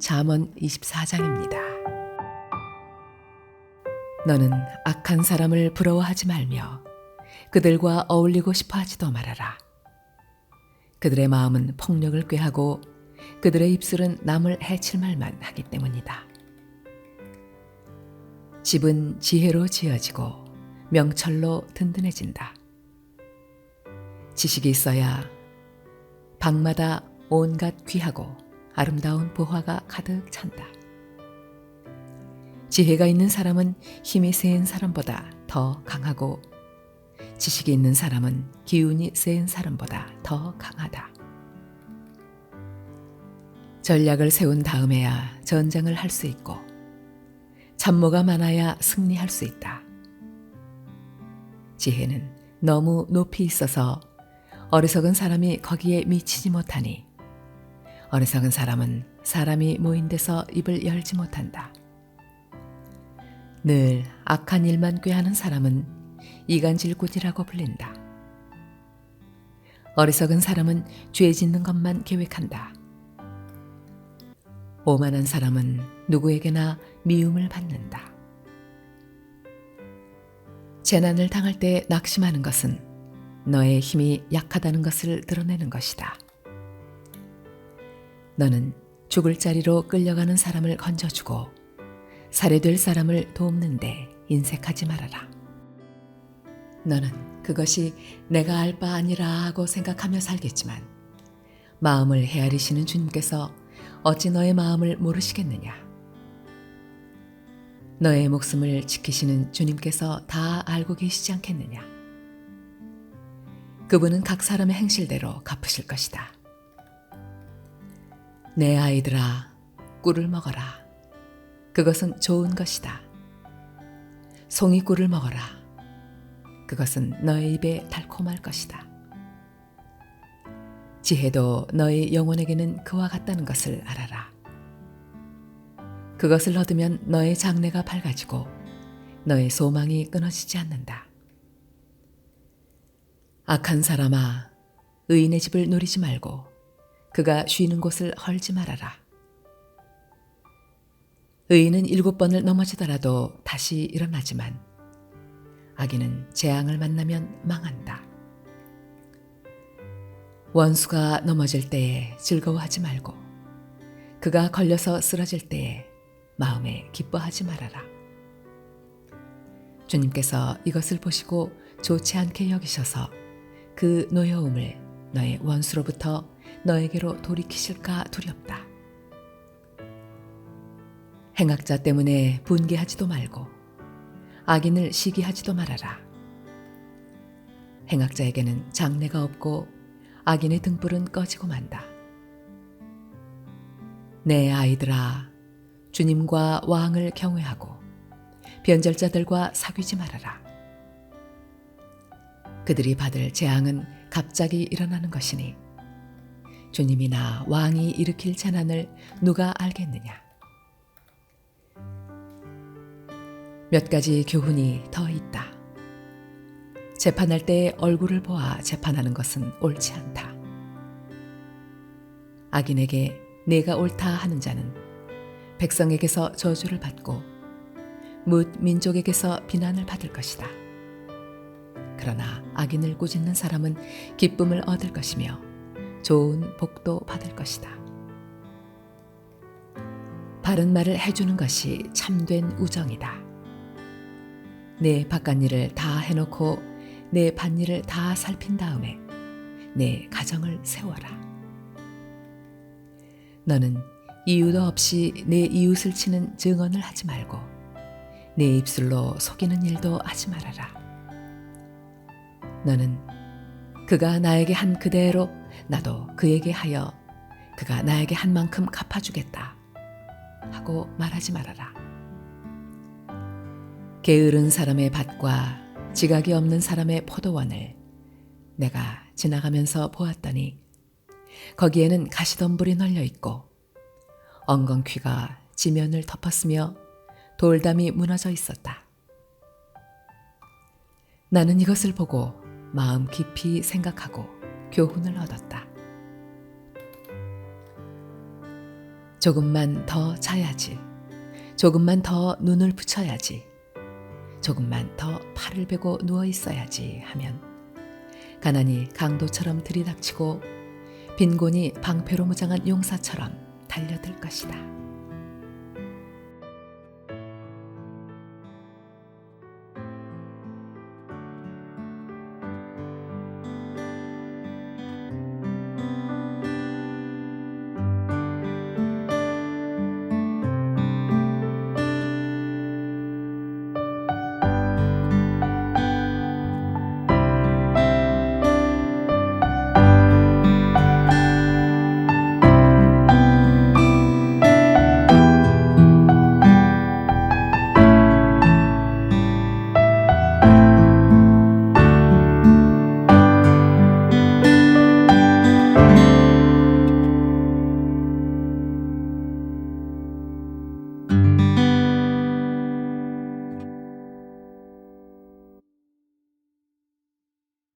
잠언 24장입니다. 너는 악한 사람을 부러워하지 말며 그들과 어울리고 싶어 하지도 말아라. 그들의 마음은 폭력을 꾀하고 그들의 입술은 남을 해칠 말만 하기 때문이다. 집은 지혜로 지어지고 명철로 든든해진다. 지식이 있어야 방마다 온갖 귀하고 아름다운 보화가 가득 찬다. 지혜가 있는 사람은 힘이 센 사람보다 더 강하고 지식이 있는 사람은 기운이 센 사람보다 더 강하다. 전략을 세운 다음에야 전장을 할 수 있고 참모가 많아야 승리할 수 있다. 지혜는 너무 높이 있어서 어리석은 사람이 거기에 미치지 못하니 어리석은 사람은 사람이 모인 데서 입을 열지 못한다. 늘 악한 일만 꾀하는 사람은 이간질꾼이라고 불린다. 어리석은 사람은 죄 짓는 것만 계획한다. 오만한 사람은 누구에게나 미움을 받는다. 재난을 당할 때 낙심하는 것은 너의 힘이 약하다는 것을 드러내는 것이다. 너는 죽을 자리로 끌려가는 사람을 건져주고 살해될 사람을 돕는데 인색하지 말아라. 너는 그것이 내가 알 바 아니라 하고 생각하며 살겠지만 마음을 헤아리시는 주님께서 어찌 너의 마음을 모르시겠느냐? 너의 목숨을 지키시는 주님께서 다 알고 계시지 않겠느냐? 그분은 각 사람의 행실대로 갚으실 것이다. 내 아이들아, 꿀을 먹어라. 그것은 좋은 것이다. 송이 꿀을 먹어라. 그것은 너의 입에 달콤할 것이다. 지혜도 너의 영혼에게는 그와 같다는 것을 알아라. 그것을 얻으면 너의 장래가 밝아지고 너의 소망이 끊어지지 않는다. 악한 사람아, 의인의 집을 노리지 말고 그가 쉬는 곳을 헐지 말아라. 의인은 일곱 번을 넘어지더라도 다시 일어나지만 악인은 재앙을 만나면 망한다. 원수가 넘어질 때에 즐거워하지 말고 그가 걸려서 쓰러질 때에 마음에 기뻐하지 말아라. 주님께서 이것을 보시고 좋지 않게 여기셔서 그 노여움을 너의 원수로부터 너에게로 돌이키실까 두렵다. 행악자 때문에 분개하지도 말고 악인을 시기하지도 말아라. 행악자에게는 장래가 없고 악인의 등불은 꺼지고 만다. 내 아이들아, 주님과 왕을 경외하고 변절자들과 사귀지 말아라. 그들이 받을 재앙은 갑자기 일어나는 것이니 주님이나 왕이 일으킬 재난을 누가 알겠느냐? 몇 가지 교훈이 더 있다. 재판할 때 얼굴을 보아 재판하는 것은 옳지 않다. 악인에게 내가 옳다 하는 자는 백성에게서 저주를 받고 뭇 민족에게서 비난을 받을 것이다. 그러나 악인을 꾸짖는 사람은 기쁨을 얻을 것이며 좋은 복도 받을 것이다. 바른 말을 해주는 것이 참된 우정이다. 내 바깥일을 다 해놓고 내 밭일을 다 살핀 다음에 내 가정을 세워라. 너는 이유도 없이 내 이웃을 치는 증언을 하지 말고 내 입술로 속이는 일도 하지 말아라. 너는 그가 나에게 한 그대로 나도 그에게 하여 그가 나에게 한 만큼 갚아주겠다 하고 말하지 말아라. 게으른 사람의 밭과 지각이 없는 사람의 포도원을 내가 지나가면서 보았더니 거기에는 가시덤불이 널려 있고 엉겅퀴가 지면을 덮었으며 돌담이 무너져 있었다. 나는 이것을 보고 마음 깊이 생각하고 교훈을 얻었다. 조금만 더 자야지. 조금만 더 눈을 붙여야지. 조금만 더 팔을 베고 누워 있어야지 하면 가난이 강도처럼 들이닥치고 빈곤이 방패로 무장한 용사처럼 달려들 것이다.